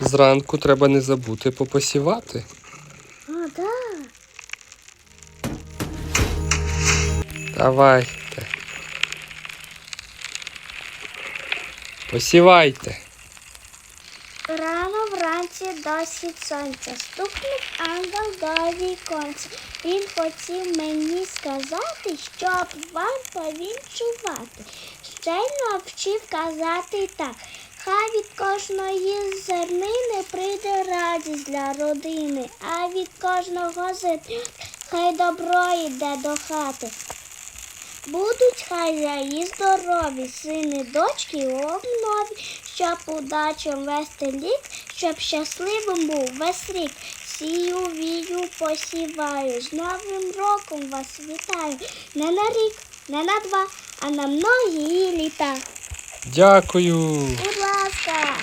Зранку треба не забути попосівати. А, да. Давайте. Посівайте. Рано вранці досить сонця. Стукнув ангел до віконця. Він хотів мені сказати, щоб вам повінчувати. Ще навчив казати так. Хай від кожної прийде радість для родини, а від кожного зернини хай добро йде до хати. Будуть хазяї здорові, сини, дочки обнові, щоб удачем вести лік, щоб щасливим був весь рік. Сію, вію, посіваю, з Новим роком вас вітаю. Не на рік, не на два, а на многі літа. Дякую. Будь ласка.